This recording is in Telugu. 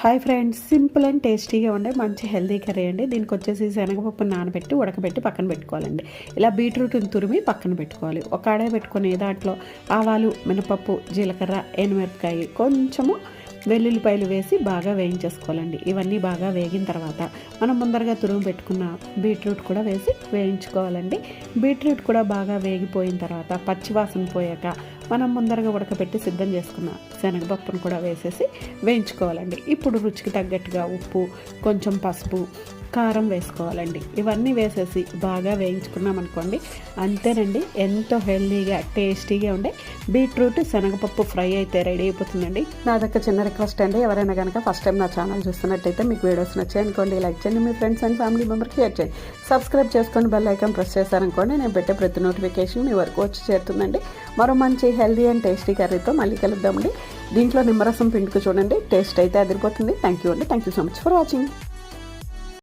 హాయ్ ఫ్రెండ్స్ సింపుల్ అండ్ టేస్టీగా ఉండే మంచి హెల్దీ కర్రీ అండి. దీనికి వచ్చేసి శనగపప్పు నానబెట్టి ఉడకబెట్టి పక్కన పెట్టుకోవాలండి. ఇలా బీట్రూట్ని తురిమి పక్కన పెట్టుకోవాలి. ఒక ఆడే పెట్టుకునే దాంట్లో ఆవాలు మినపప్పు జీలకర్ర ఎనుమిరపకాయ కొంచెము వెల్లుల్లిపాయలు వేసి బాగా వేయించేసుకోవాలండి. ఇవన్నీ బాగా వేగిన తర్వాత మనం ముందరగా తురుము పెట్టుకున్న బీట్రూట్ కూడా వేసి వేయించుకోవాలండి. బీట్రూట్ కూడా బాగా వేగిపోయిన తర్వాత పచ్చివాసన పోయాక మనం ముందరగా ఉడకబెట్టి సిద్ధం చేసుకున్న శనగపప్పును కూడా వేసేసి వేయించుకోవాలండి. ఇప్పుడు రుచికి తగ్గట్టుగా ఉప్పు కొంచెం పసుపు కారం వేసుకోవాలండి. ఇవన్నీ వేసేసి బాగా వేయించుకున్నాం అనుకోండి. అంతేనండి ఎంతో హెల్దీగా టేస్టీగా ఉండే బీట్రూట్ శనగపప్పు ఫ్రై అయితే రెడీ అయిపోతుందండి. నా దగ్గర చిన్న రిక్వెస్ట్ అండి. ఎవరైనా కనుక ఫస్ట్ టైం నా ఛానల్ చూస్తున్నట్టయితే మీకు వీడియోస్ నచ్చాయనుకోండి లైక్ చేయండి. మీ ఫ్రెండ్స్ అండ్ ఫ్యామిలీ మెంబర్కి షేర్ చేయండి. సబ్స్క్రైబ్ చేసుకొని బెల్ ఐకాన్ ప్రెస్ చేశారనుకోండి నేను పెట్టే ప్రతి నోటిఫికేషన్ మీ వరకు వచ్చి చేరుతుందండి. మరో మంచి హెల్దీ అండ్ టేస్టీ కర్రీతో మళ్ళీ కలుద్దామండి. దీంట్లో నిమ్మరసం పిండుకు చూడండి టేస్ట్ అయితే అదిరిపోతుంది. థ్యాంక్ యూ అండి. Thank you so much for watching.